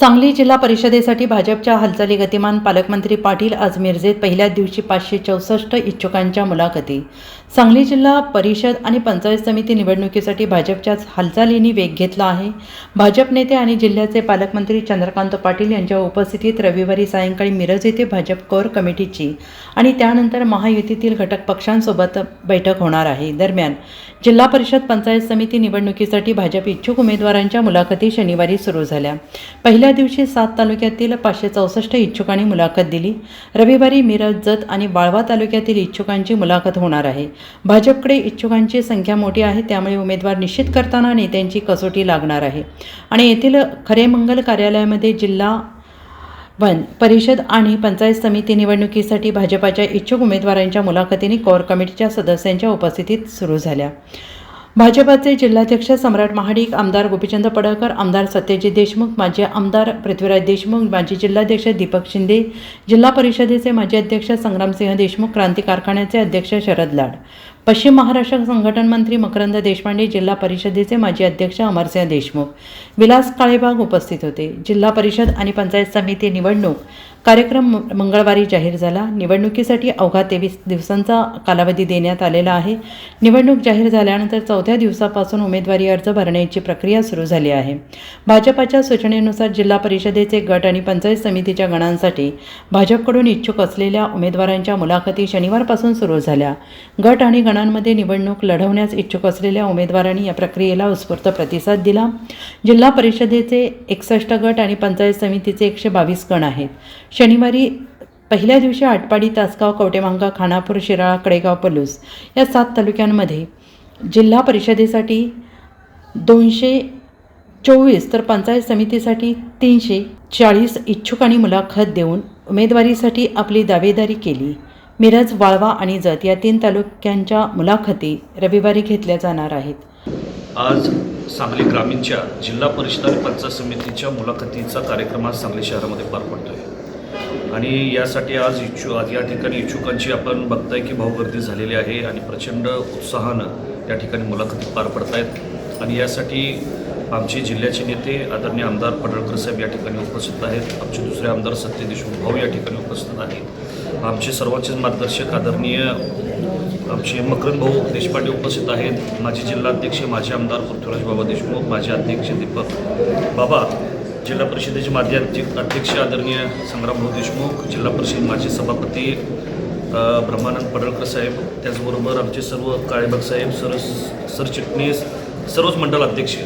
सांगली जिल्हा परिषदेसाठी भाजपच्या हालचाली गतिमान पालकमंत्री पाटील आज मिरजेत पहिल्याच दिवशी पाचशे चौसष्ट इच्छुकांच्या मुलाखती. सांगली जिल्हा परिषद आणि पंचायत समिती निवडणुकीसाठी भाजपच्याच हालचालींनी वेग घेतला आहे. भाजप नेते आणि जिल्ह्याचे पालकमंत्री चंद्रकांत पाटील यांच्या उपस्थितीत रविवारी सायंकाळी मिरज येथे भाजप कोर कमिटीची आणि त्यानंतर महायुतीतील घटक पक्षांसोबत बैठक होणार आहे. दरम्यान जिल्हा परिषद पंचायत समिती निवडणुकीसाठी भाजप इच्छुक उमेदवारांच्या मुलाखती शनिवारी सुरू झाल्या. पहिल्या दिवशी सात तालुक्यातील पाचशे चौसष्ट इच्छुकांनी मुलाखत दिली. रविवारी मिरज जत आणि वाळवा तालुक्यातील इच्छुकांची मुलाखत होणार आहे. भाजपकडे इच्छुकांची संख्या मोठी आहे त्यामुळे उमेदवार निश्चित करताना नेत्यांची कसोटी लागणार आहे. आणि येथील खरे मंगल कार्यालयामध्ये जिल्हा वन परिषद आणि पंचायत समिती निवडणुकीसाठी भाजपाच्या इच्छुक उमेदवारांच्या मुलाखतींनी कोर कमिटीच्या सदस्यांच्या उपस्थितीत सुरू झाल्या. भाजपाचे जिल्हाध्यक्ष सम्राट महाडिक आमदार गोपीचंद पडळकर आमदार सत्यजित देशमुख माजी आमदार पृथ्वीराज देशमुख माजी जिल्हाध्यक्ष दीपक शिंदे जिल्हा परिषदेचे माजी अध्यक्ष संग्रामसिंह देशमुख क्रांती कारखान्याचे अध्यक्ष शरद लाड. पश्चिम महाराष्ट्र संघटन मंत्री मकरंद देशपांडे जिल्हा परिषदेचे माजी अध्यक्ष अमरसिंह देशमुख विलास काळेबाग उपस्थित होते. जिल्हा परिषद आणि पंचायत समिती निवडणूक कार्यक्रम मंगळवारी जाहीर झाला. निवडणुकीसाठी अवघा तेवीस दिवसांचा कालावधी देण्यात आलेला आहे. निवडणूक जाहीर झाल्यानंतर चौथ्या दिवसापासून उमेदवारी अर्ज भरण्याची प्रक्रिया सुरू झाली आहे. भाजपाच्या सूचनेनुसार जिल्हा परिषदेचे गट आणि पंचायत समितीच्या गणांसाठी भाजपकडून इच्छुक असलेल्या उमेदवारांच्या मुलाखती शनिवारपासून सुरू झाल्या. गट आणि गणांमध्ये निवडणूक लढवण्यास इच्छुक असलेल्या उमेदवारांनी या प्रक्रियेला उत्स्फूर्त प्रतिसाद दिला. जिल्हा परिषदेचे एकसष्ट गट आणि पंचायत समितीचे एकशे बावीस गण आहेत. शनिवारी पहिल्या दिवशी आटपाडी तासगाव कवटेमांगा खानापूर शिराळा कडेगाव पलूस या सात तालुक्यांमध्ये जिल्हा परिषदेसाठी दोनशे चोवीस तर पंचायत समितीसाठी तीनशे चाळीस इच्छुकांनी मुलाखत देऊन उमेदवारीसाठी आपली दावेदारी केली. मिरज वाळवा आणि जत या तीन तालुक्यांच्या मुलाखती रविवारी घेतल्या जाणार आहेत. आज सांगली ग्रामीणच्या जिल्हा परिषद आणि पंचायत समितीच्या मुलाखतीचा कार्यक्रम आज सांगली शहरामध्ये पार पडतो आहे आणि यासाठी आज इच्छु आज या ठिकाणी इच्छुकांची आपण बघताय की भाऊगर्दी झालेली आहे आणि प्रचंड उत्साहानं या ठिकाणी मुलाखती पार पडत आहेत आणि यासाठी आमचे जिल्ह्याचे नेते आदरणीय आमदार पडळकर साहेब या ठिकाणी उपस्थित आहेत. आमचे दुसरे आमदार सत्य देशमुख भाऊ या ठिकाणी उपस्थित आहेत. आमचे सर्वांचे मार्गदर्शक आदरणीय आमचे मकरंद भाऊ देशपांडे उपस्थित आहेत. माजी जिल्हाध्यक्ष माजी आमदार पृथ्वीराज बाबा देशमुख माजी अध्यक्ष दीपक बाबा जिल्हा परिषदेचे माजी अध्यक्ष अध्यक्ष आदरणीय संग्रामभाऊ देशमुख जिल्हा परिषद माजी सभापती ब्रह्मानंद पडळकर साहेब त्याचबरोबर आमचे सर्व काळेबाग साहेब सर सरचिटणीस सर्वच मंडल अध्यक्ष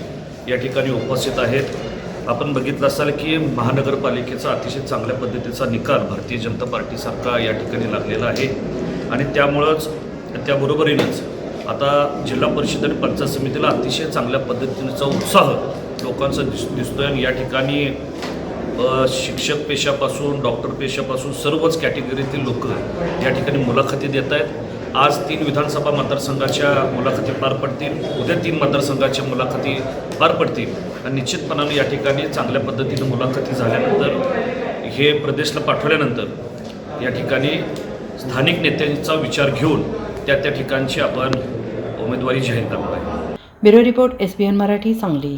या ठिकाणी उपस्थित आहेत. आपण बघितलं असाल की महानगरपालिकेचा अतिशय चांगल्या पद्धतीचा निकाल भारतीय जनता पार्टीसारखा या ठिकाणी लागलेला आहे. आणि त्यामुळंच त्याबरोबरीनंच आता जिल्हा परिषद आणि पंचायत समितीला अतिशय चांगल्या पद्धतीचा उत्साह लोकांचा दिस दिसतोय. आणि या ठिकाणी शिक्षक पेशापासून डॉक्टर पेशापासून सर्वच कॅटेगरीतील लोक या ठिकाणी मुलाखती देत आहेत आज तीन विधानसभा मतदारसंघाच्या मुलाखती पार पडतील. उद्या तीन मतदारसंघाच्या मुलाखती पार पडतील. आणि निश्चितपणाने या ठिकाणी चांगल्या पद्धतीनं मुलाखती झाल्यानंतर हे प्रदेशला पाठवल्यानंतर या ठिकाणी स्थानिक नेत्यांचा विचार घेऊन त्या त्या ठिकाणची आपण उमेदवारी जाहीर करणार आहे bureau report S B N Marathi Sangli.